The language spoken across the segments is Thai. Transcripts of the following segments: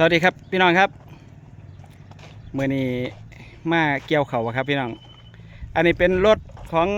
สวัสดีครับพี่น้องครับเมื่อนี้มาเกี่ยวเขาครับพี่น้อง อันนี้เป็นรถของ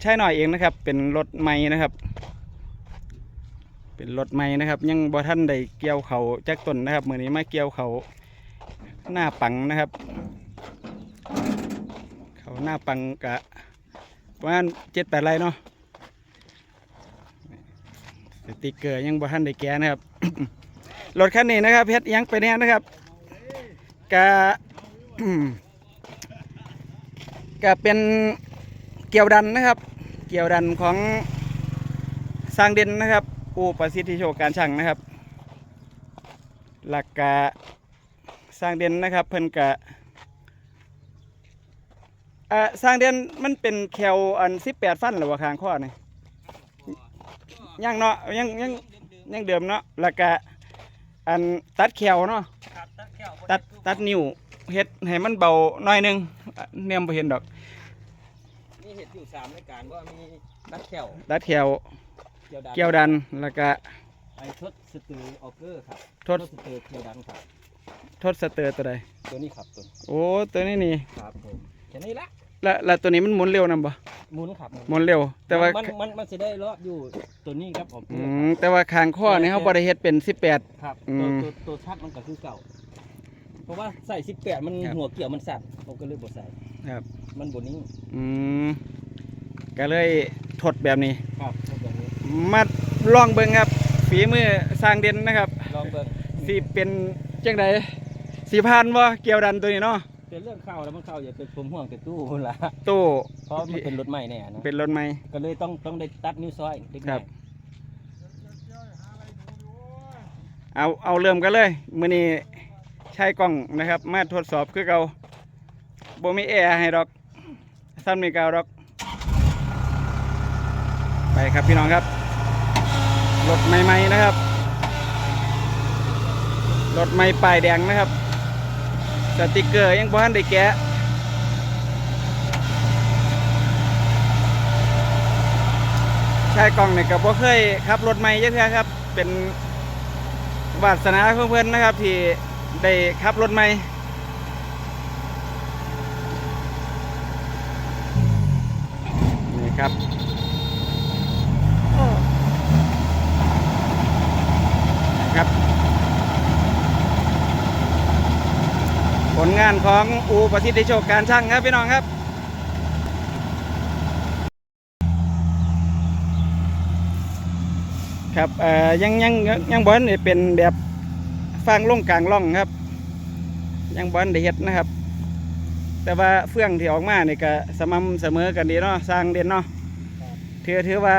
ใช่หน่อยเองนะครับ เป็นรถใหม่นะครับ เป็นรถใหม่นะครับ ยังบ่ท่านได้เกี่ยวเขาจักต้นนะครับเมื่อนี้มาเกี่ยวเขาหน้าปังนะครับ เขาหน้าปังกะประมาณเจ็ดแปดไรเนาะสติกเกอร์ยังบ่ท่านได้แก้นะครับ รถคันนี้นะครับเพชรยังไปแน่นะครับกะกะเป็นเกี่ยวดันนะครับ เกี่ยวดันของสร้างเด่นนะครับอูประสิทธิโชคการช่างนะครับ หลักกะสร้างเด่นนะครับ เพิ่นกะอ่าสร้างเด่นมันเป็นแควอันสิบแปดฟันหรือว่าคางข้อนี่ยังเนาะยังยังยังเดิมเนาะแล้วกะ อันตัดแควเนาะครับตัดแก้วตัดตัดนิ้วเฮ็ดให้มันเบาหน่อยหนึงอะเนี่ยบ่เห็นดอก นี่เห็ดอยู่สามรายการว่ามีตัดแก้วตัดแขวเกี่ยวดันเกี่ยวดันแล้วก็ไอทดสตือออกเกอร์ครับทดสตือเกี่ยวดันครับ ทดสเตอร์ตัวใดตัวนี้ครับตัวโอ้ตัวนี้นี่ครับผมแค่นี้ละ แล้วแล้วตัวนี้มันหมุนเร็วนำบ่หมุนครับหมุนเร็ว แต่ว่ามันมันมันจะได้รอดอยู่ตัวนี้ครับออกเกอือร์มแต่ว่าคางข้อนี่เฮาบ่ได้เฮ็ดเป็น18ครับอืตัวมตัวตัวชักมันก็คือเก่าเพราะว่าใส่สิบแปดมันครับหัวเกี่ยวมันสั่นผมก็เลยบ่ใส่ครับ มันบนนี้อืมก็เลยทดแบบนี้ครับแบบนี้มาลองเบิ่งครับฝีมือสร้างเด่นนะครับลองเบิ่งสิเป็นจังไดสิผ่านบ่เกี่ยวดันตัวนี้เนาะ เป็นเรื่องเข้าแล้วมันเข้าอย่าเป็นผมห่วงแต่ตู้พุ่นละตู้เพราะมันเป็นรถใหม่แน่นะเป็นรถใหม่ ก็เลยต้องต้องได้ตัดนิ้วซอยเด็กครับน้อยเอาเอาเริ่มกันเลยมื้อนี้ใช้กล้องนะครับ มาทดสอบคือเก่าบ่มีแอร์ให้ดอกซ้ำนี่เก่าดอก ไปครับพี่น้องครับรถใหม่ๆนะครับรถใหม่ป้ายแดงนะครับ สติกเกอร์ยังบ่ทันได้แกะใช้กล้องเนี่ยก็บ่เคยขับรถใหม่เยอะแท้ครับ เป็นวาสนาของเพื่อนนะครับ ที่ได้ขับรถใหม่นี่ครับ ผลงานของอูประสิทธิโชคการช่างครับพี่น้องครับครับเอ่อยังยังยังบอลนี่เป็นแบบฟางล่งกลางร่องครับ ยังบอลได้เฮ็ดนะครับ แต่ว่าเฟื่องที่ออกมาเนี่ก็สม่ำเสมอกันดีเนาะสร้างเด่นเนาะถือถือว่า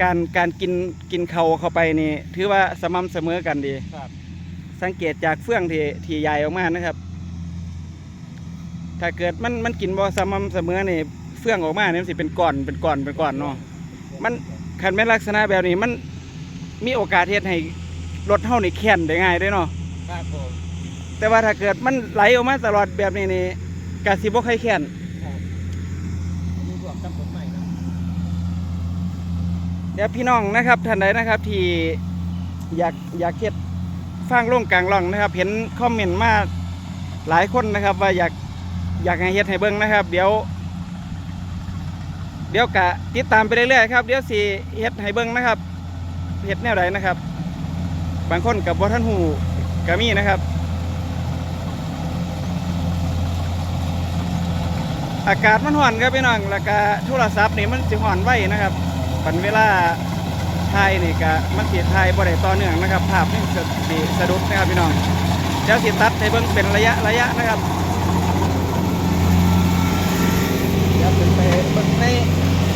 การการกินกินเขาเข้าไปนี่ ถือว่าสม่ำเสมอกันดีครับ สังเกตจากเฟื่องที่ที่ใหญ่ออกมานะครับ ถ้าเกิดมันมันกินบ่สม่ำเสมอนี่เฟื่องออกมาเนี่ยมันสิเป็นก้อนเป็นก้อนเป็นก้อนเนาะมันคันแม่นลักษณะแบบนี้มันมีโอกาสเฮ็ดให้รถเฮานี่แค้นได้ง่ายเด้เนาะครับผมแต่ว่าถ้าเกิดมันไหลออกมาตลอดแบบนี้นี่กะสิบ่ค่อยแค้นครับมีบวกกับผลใหม่นะเดี๋ยวพี่น้องนะครับท่านใดนะครับที่อยากอยากเฮ็ด ฟางโล่งกลางร่องนะครับ เห็นคอมเมนต์มาหลายคนนะครับ ว่าอยากอยากให้เฮ็ดให้เบิ่งนะครับ เดี๋ยว เดี๋ยวกะติดตามไปเรื่อยๆครับเดี๋ยวสิเฮ็ดให้เบิ่งนะครับเฮ็ดแนวใดนะครับ บางคนกับบ่ท่านหูก็มีนะครับ อากาศมันร้อนครับพี่น้องแล้วก็โทรศัพท์นี่มันสิร้อนไว้นะครับปันเวลา ถ่ายนี่ก็มันสิถ่ายบ่ได้ต่อเนื่องนะครับ ภาพนี่สสิสะดุดนะครับพี่น้องเดี๋ยวสิตัดให้เบิ่งเป็นระยะระยะนะครับเดี๋ยวขึ้นไปเบิ่งใน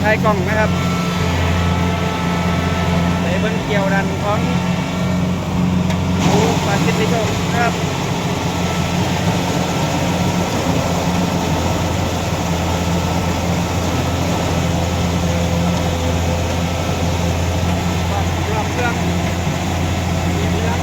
ถ่ายกล้องนะครับไปเบิ่งเกี่ยวดันของผู้ปฏิทิโชคนะครับ รอบเครื่องมีเรื่อง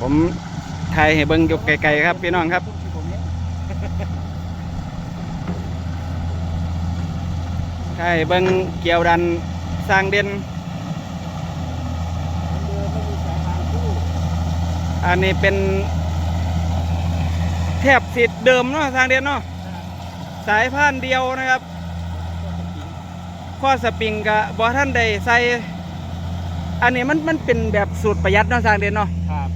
ผม ถ่ายให้เบิ่งยู่ไกลๆครับพี่น้องครับที่เนี่ยถ่ายเบิ่งเกี่ยวดันสร้างเด่นอันนี้เป็นแทบสิทธิ์เดิมเนาะสร้างเด่นเนาะสายพานเดียวนะครับ ข้อสปริงกับบอท่านใดใส่ อันนี้มันมันเป็นแบบสูตรประหยัดเนาะสร้างเด่นเนาะครับ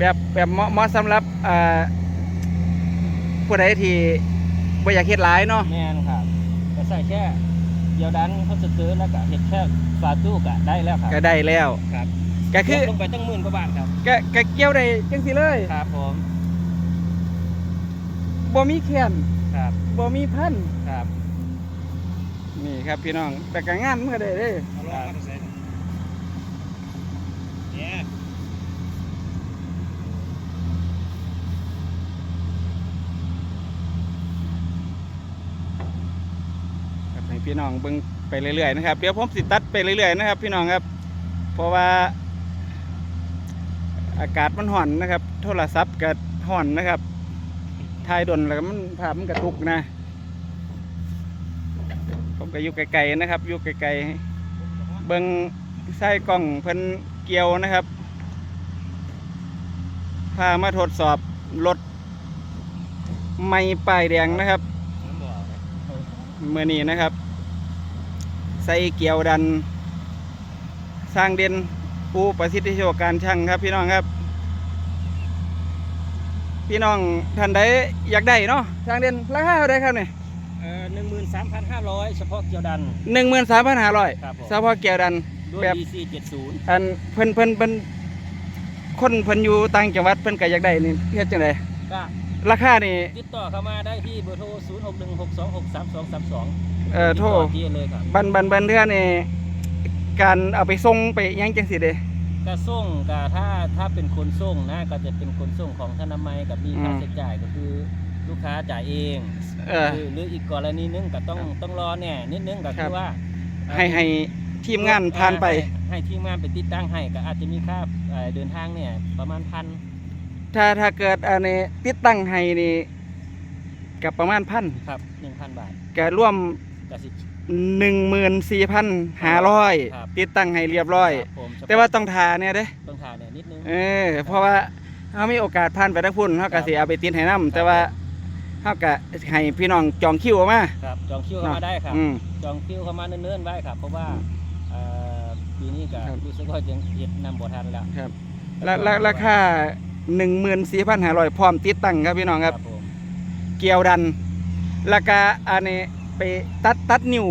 แบบแบบเหมาะเหมาะสำหรับอ่าผู้ใดที่บ่อยากเฮ็ดหลายเนาะแม่นครับก็ใส่แค่เดียวดันเขาจะซื้อแล้วก็เห็ดแค่ฝาตู้ก็ได้แล้วครับก็ได้แล้วครับก็คือลงไปตั้งหมื่นกว่าบาทครับก็ก็เกี่ยวได้จังสิเลยครับผมบ่มีแขนครับบ่มีพันครับนี่ครับพี่น้องแต่ก็งานมันก็ได้เด้เอาลงมาเซ็นเนี่ย ครับให้ พี่น้องเบิ่งไปเรื่อยๆนะครับเดี๋ยวผมสิตัดไปเรื่อยๆนะครับ พี่น้องครับ เพราะว่า อากาศมันห่อนนะครับ โทรศัพท์ก็ห่อนนะครับถ่ายดนแล้วก็มันภาพมันกระตุกนะ ผมก็อยู่ไกลๆนะครับอยู่ไกลๆเบิ่งใส่กล้องเพิ่นเกี่ยวนะครับพามาทดสอบรถไม่ป้ายแดงนะครับน้ำบ่อไหมเมื่อนี้นะครับ ใส่เกี่ยวดัน สร้างเด่นปูประสิทธิโชคการช่างครับพี่น้องครับ พี่น้องท่านใดอยากได้เนาะสร้างเด่นราคาเท่าไรครับเนี่ยเอ่อหนึ่งหมื่นสามพันห้าร้อยเฉพาะเกียวดันหนึ่งหมื่นสามพันห้าร้อยครับผมเฉพาะเกี่ยวดันด้วยแบบ DC 70อันเพิ่นเพิ่นเพิ่นคนเพิ่นอยู่ต่างจังหวัดเพิ่นก็อยากได้นี่เฮ็ดจังไดก็ราคานี่ติดต่อเข้ามาได้ที่เบอร์โทร 0 6 1 6 2 6 3 2 3 2เอ่อโทรที่เลยครับบันบันบันเทื่อนี่การเอาไปส่งไปหยังจังสิเด้ก็ส่งก็ถ้าถ้าเป็นคนส่งนะก็จะเป็นคนส่งของธนามัยกับมีค่าอืมใช้จ่ายก็คือลูกค้าจ่ายเองเออ หรือหรืออีกกรณีนึงก็ต้องต้องรอแน่นิดนึงก็ครัคืบอว่าให้ให้ทีมงานผ่านไปให้ให้ทีมงานไปติดตั้งให้ก็อาจจะมีค่าเอ่อเดินทางเนี่ยประมาณพันถ้าถ้าเกิดอันนี้ติดตั้งให้นี่กับประมาณพันครับ1,000บาทก็ร่วม ก็สิหนึ่งหมื่นสี่พันห้าร้อยครับ ติดตั้งให้เรียบร้อย ครับผมเฉพะแต่ว่าต้องทาเนี่ยเด้ ต้องทานเนี่ยนิดนึง เออเพราะว่าเขามีโอกาสผ่านไปทั้งพุ่นเขาก็สิเอาไปติดให้นํแต่ว่าเขาก็ให้พี่น้องจองคิวออกมาครับจองคิวเข้ามาได้ครับ อืม จองคิวเข้ามาเนิ่นๆไว้ครับ เพราะว่าเอ่อปีนี้ก็ครับ รู้สึกว่ายังเฮ็ดนำบ่ทันแล้วครับราราราคาหนึ่งหมื่นสี่พันห้าร้อยพร้อมติดตั้งครับพี่น้องครับ ผมเกี่ยวดันแล้วก็อันนี้ ไปตัดตัดนิ้ว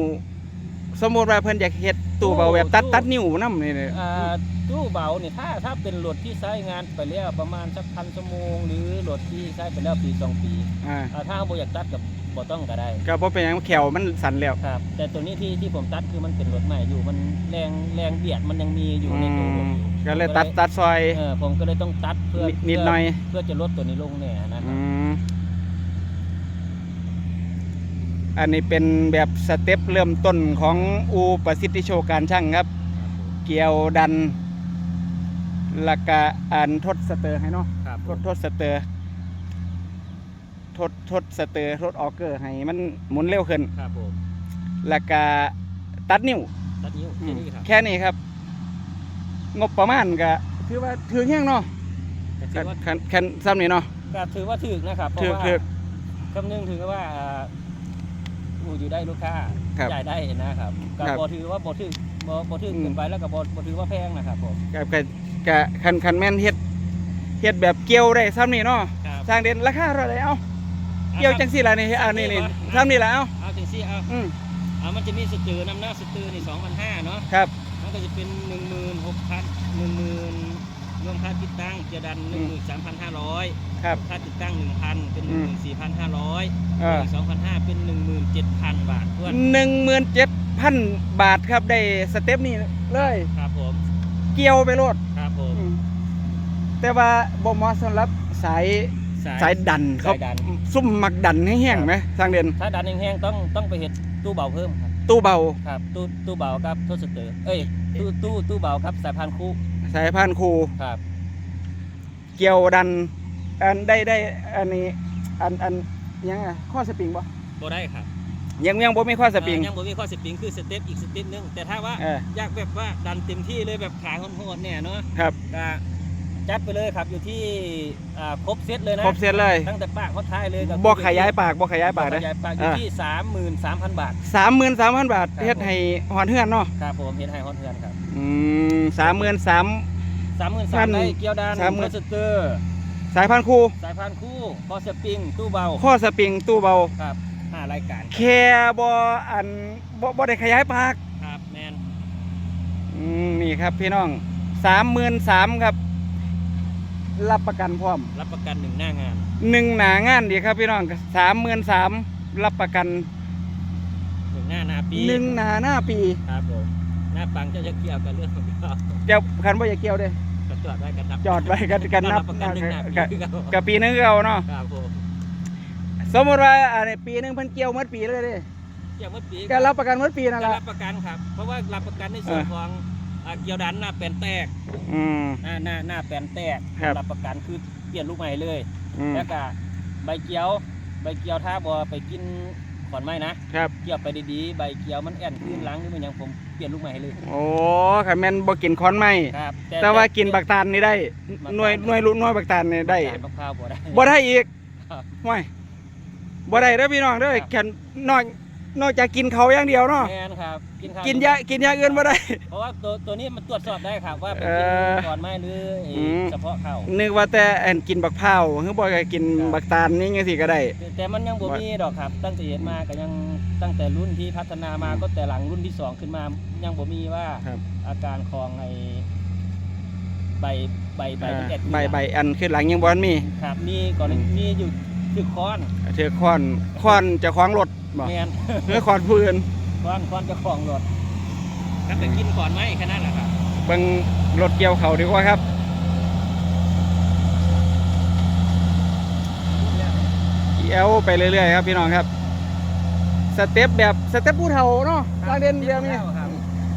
สมมติว่าเพิ่นอยากเฮ็ดตู้เบาแบบตัดตัดนิ้วนำนี่เลยอ่าตู้เบาเนี่ยถ้าถ้าเป็นรถที่ใช้งานไปแล้วประมาณสักพันชั่วโมง หรือรถที่ใช้ไปแล้วปีสองปีอ่าอ่าถ้าบ่อยากตัดกับบ่ต้องก็ได้ ก็บ่เป็นหยังแขวมันสั่นแล้ว ครับ แต่ตัวนี้ที่ที่ผมตัดคือมันเป็นรถใหม่อยู่มันแรงแรงเบียดมันยังมีอยู่ในตัวรถอยู่ก็เลยตัดตัดซอยเออผมก็เลยต้องตัดเพื่อนิดนิดหน่อยเพื่อจะลดตัวนี้ลงเนี่ยนะคอืรับม อันนี้เป็นแบบสเต็ปเริ่มต้นของอูประสิทธิโชคการช่างครับ เกี่ยวดันแล้วก็อันทดสเตอร์ให้เนาะครับทดทดสเตอร์ทดทดสเตอร์ทดออกเกอร์ให้มันหมุนเร็วขึ้นครับผมแล้วก็ตัดนิ้วตัดนิ้วอืแค่มนี้ครับแค่นี้ครับ งบประมาณก็ถือว่าถือแห้งเนาะแต่ถือว่าคันคันซ้ำนี่เนาะก็ถือว่าถึกนะครับเพถือราะว่าถือคำนึงถือว่า อ่าอูอยู่ได้ลูกค้าครับจ่ายได้นะครับก็ครับบอถือว่าบอถือบ่บอถืออืมเกินไปแล้วก็บอบอถือว่าแพงนะครับผมกับกับกับคันคันแม่นเฮ็ดเฮ็ดแบบเกี่ยวได้ซ้ำนี่เนาะครับสร้างเด่นราคาเท่าไหร่เอ้าเกี่ยวจังสี่ล่ะนี่อ่านี่นี่ซ้ำนี่ล่ะเอ้าเอาจังซี่เอาอืมเอามันจะมีสตือน้ำหน้าสตือนี่สองพันห้าเนาะครับ มันก็จะเป็นหนึ่งหมื่นหกพันหนึ่งหมื่นรวมค่าติดตั้งเจดันหนึ่งหมื่นสามพันห้าร้อยครับ ค่าติดตั้งหนึ่งพันเป็นหอืนึ่งหมมื่นสี่พันห้าร้อยเออสองพันห้าเป็นห นึ่งหมื่นเจ็ดพันบาททวนหนึ่งหมื่นเจ็ดพันบาทครับได้สเต็ปนี้เลย ครับผม เกี่ยวไปโลดครับผมอืมแต่ว่าบ่เหมาะสำหรับสายสายดันเขาสายดันซุ่มมักดันให้แห้งไหมสร้างเด่นถ้าดันแห้งๆต้องต้องไปเห็ดตู้เบาเพิ่มครับ ตู้เบาครับตู้ตู้เบาครับทศเตอร์เอ้ยตู้ตู้ตู้เบาครับสายพานคู่ สายพานคูครับ เกี่ยวดันอันได้ได้อันนี้อันอันยังไงข้อสปริงบ่บ่ได้ครับ ยังยังบ่มีข้อสปริง เอ่อยังบ่มีข้อสปริงคือสเต็ปอีกสเต็ปหนึงแต่ถ้าว่าเอออยากแบบว่าดันเต็มที่เลยแบบขาโหดๆเนี่ยเนาะครับ ก็จัดไปเลยครับอยู่ที่อ่าครบเซตเลยนะครบเสร็จเลยตั้งแต่ปากเขาท้ายเลยก็บ่ขยายปากบ่ขยายปากบ่นะ ขยายปากอยู่ที่สามหมื่นสามพันบาท สามหมื่นสามพันบาทครับ เฮ็ดให้หอนเฮือนเนาะครับผมเห็นให้ฮอนเทือนครับอืมสามหมื่นสาม สามหมื่นพัสามนได้เกียวดานสามหมื่นโพสเตอร์ สายพันธุ์คู่ สายพานคู่คอสปริงตู้เบาข้อสปริงตู้เบา ครับห้ารายการแค่บ่อันบ่บ่ได้ขยายปากครับแมนอืมนี่ครับพี่น้องสามหมื่นสามครับ รับประกันพร้อม รับประกันหนึ่งหน้างานหนึ่งหนางานดีครับพี่น้องสามหมื่นสามรับประกันหนึ่งหน้าหน้าปีหนึ่งหนาหน้าปีครับผมหน้าปังเจะจะเกี่ยวกับเรื่องของเราเจ้าคันว่าอย่าเกี่ยวเด้ก็จอดไว้กันนับจอดไว้กันกันนับรับประกันหนึ่งหน้าปีกับคือเรากับปีหนึงคือเอาเนาะครับผม สมมติว่าอันนี้ปีหนึงเพิ่นเกี่ยวหมดปีเลยเด้เกี่ยวเมื่อปีก็รับประกันหมดปีนั่นก็แหละรับประกันครับ เพราะว่ารับประกันในส่วนเออ ของอ่าเกี่ยวดันหน้าแปลนแตกอืม หน้าหน้าหน้าแปลนแตกครับ รับประกันคือเปลี่ยนลูกใหม่เลย อืมแล้วก็ใบเกียว ใบเกียวถ้าบอไปกินขอนไม้นะครับ เกี่ยวไปดีๆใบเกียวมันแอนขึ้นหล้างหรือมันหยังผมเปลี่ยนลูกใหม่ให้เลยโอ้คันแม่นบ่กินค้อนไม้ครับแต่ว่ากินบักตาลนี่ได้หน่วยหน่วยลูกหน่วยบักตาลนี่ได้ บักข้าวบ่ได้ บ่ได้อีกครับห่วย บ่ได้เด้อพี่น้องเด้อครับ แค่นอกนอกจากกินเขาอย่างเดียวเนาะแมนครับกินข้าวกินยากินยาอื่นบ่ได้ เพราะว่าตัวตัวนี้มันตรวจสอบได้ครับว่าเป็นเออขอนไม้หรือไอ้อืม เฉพาะข้าวนึกว่าแต่อันกินบักพร้าวคือบ่ก็กินครับ บักตาลนี่จังซี่ก็ได้ แต่แต่มันยังบ่ว่ามีมีดอกครับ ตั้งแต่เห็นมาก็ยังตั้งแต่รุ่นที่พัฒนามาก็แต่หลังรุ่นที่สองขึ้นมายังบ่มีว่าครับ อาการของไอ้ใบใบใบอ่ามันแอดใบใบอันขึ้นหลังยังบ่ทันมี ครับมีก่อนอืม มีอยู่ คือค้อนเธอค้อนค้อนเจะคว้าของรถบ่แมนเฮือค้อนผู้อื่นค้อนค้อนเจะของรถก็แต่กินก่อนไหมแค่นั้นแหละครับเบิ่งรถเกี่ยวเขาดีกว่าครับเกี่ยวไปเรื่อยๆครับพี่น้องครับ สเต็ปแบบสเต็ปผู้เฒ่าเนาะทางเด่นเดียวนี้ครับ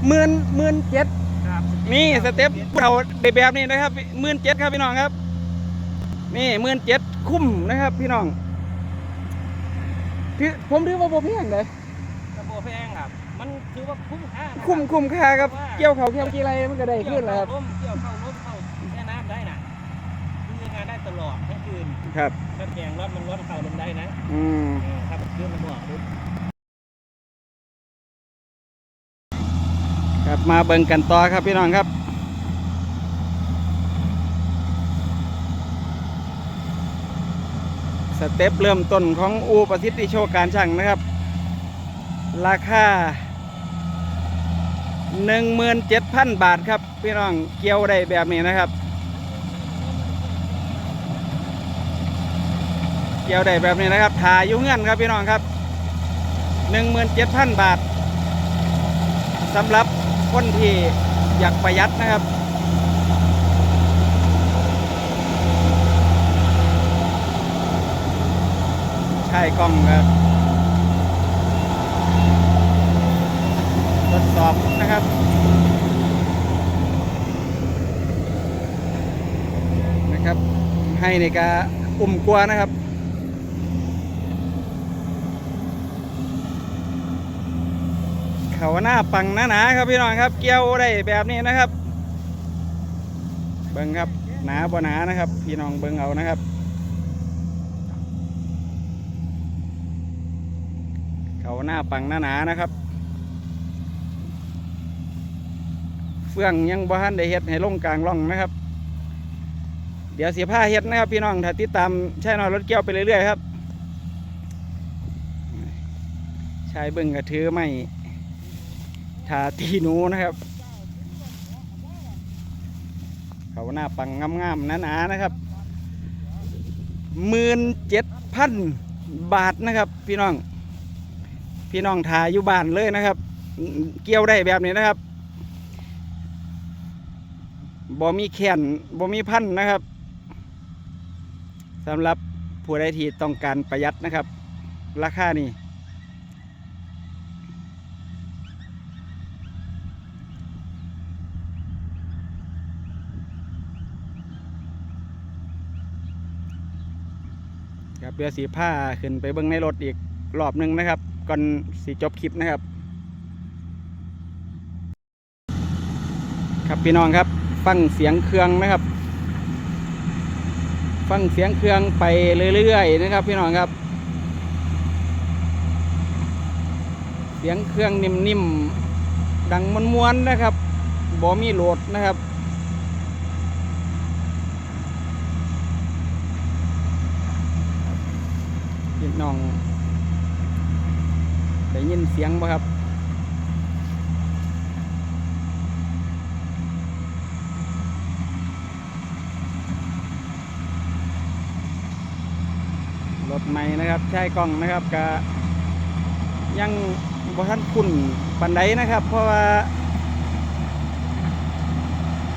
หมื่นหมื่นเจ็ดครับนี่สเต็ปผู้เฒ่าได้แบบนี้นะครับหมื่นเจ็ดครับพี่น้องครับ นี่หมื่นเจ็ด คุ้มนะครับพี่น้องที่ผมถือว่าบ่แพงเลยกระโปรงแพงครับ มันถือว่าคุ้มค่านะครับคุ้มคุ้มค่าครับเกี่ยวเขาเกี่ยวกี่ไรมันก็ได้ขึ้นแล้วครับ เกี่ยวเข้าร่มเกี่ยวเข้าร่มเข้าแม่น้ำได้นะคืองานได้ตลอดทั้งคืนครับ ถ้าแกงรอดมันรอดเข้าลงได้นะอืมเออครับเครื่องมันบอกปุ๊บครับมาเบิ่งกันต่อครับพี่น้องครับ สเต็ปเริ่มต้นของอูประสิทธิโชคการช่างนะครับ ราคา 17,000 บาทครับ พี่น้องเกี่ยวได้แบบนี้นะครับ เกี่ยวได้แบบนี้นะครับถ่ายยุ่งเงื่อนครับพี่น้องครับ 17,000 บาทสำหรับคนที่อยากประหยัดนะครับ ช่กล้องครับทดสอบนะครับนะครับ ให้ในกาอุ่มกลัวนะครับเขาหน้าปังหน้าหนาครับพี่น้องครับ เกี่ยวได้แบบนี้นะครับ เบิ้งครับหนาบ่หนานะครับ พี่น้องเบิ้งเอานะครับ เขาหน้าปังหน้าหนานะครับ เฟื่องยังบ่ทันได้เฮ็ดให้ลงกลางร่องนะครับ เดี๋ยวเสียผ้าเฮ็ดนะครับ พี่น้องถ้าติดตามใช่นอยรถเกี่ยวไปเรื่อยๆครับชายเบิ้งกระถือไม่ทาตีหนูนะครับ เขาหน้าปังงามๆหนาๆนะครับหมื่นเจ็ดพันบาทนะครับ พี่น้อง พี่น้องทาอยู่บ้านเลยนะครับ เกี่ยวได้แบบนี้นะครับบ่มีแขนบ่มีพันนะครับสำหรับผู้ใดที่ต้องการประหยัดนะครับ ราคานี่ครับเดี๋ยวสีผ้าขึ้นไปเบิ้งในรถอีกรอบหนึ่งนะครับ ก่อนสีจบคลิปนะครับ ครับพี่น้องครับ ฟังเสียงเครื่องนะครับ ฟังเสียงเครื่องไปเรื่อยๆนะครับพี่น้องครับ เสียงเครื่องนิ่มๆดังม้วนๆนะครับบ่มีโหลดนะครับพี่น้อง ได้ยินเสียงบ่ครับรถใหม่นะครับ ใช้กล้องนะครับกะยังบ่ทันคุ้นปันไดนะครับ เพราะว่า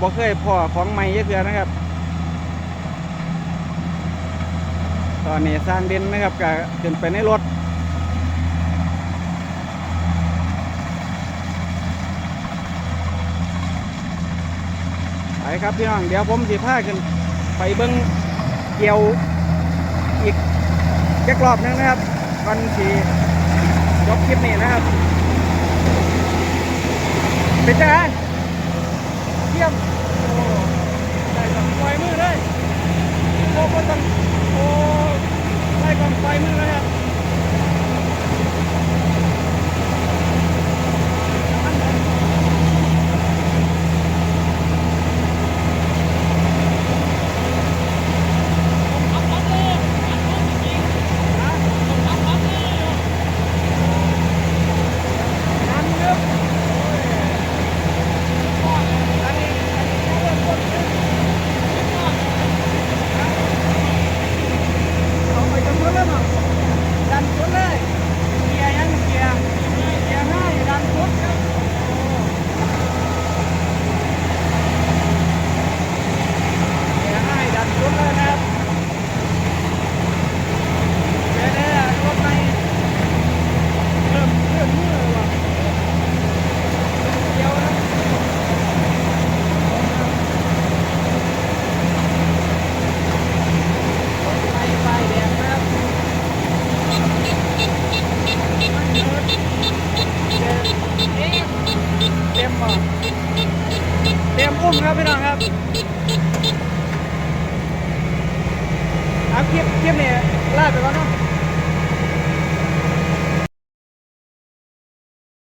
บ่เคยพ่อของใหม่เยอะเกือนะครับ ตอนนี้สร้างเด่นนะครับก็ขึ้นไปในรถ ครับพี่น้องเดี๋ยวผมสิพาขึ้นไปเบิ้งเกี่ยวอีกจักรอบนึงนะครับก่อนที่จบคลิปนี้นะครับ เป็นจังไงเยี่ยมโอ้ได้กับปล่อยมือเลยโอ้ก็ต้องโอ้ได้กับปล่อยมือเลยครับ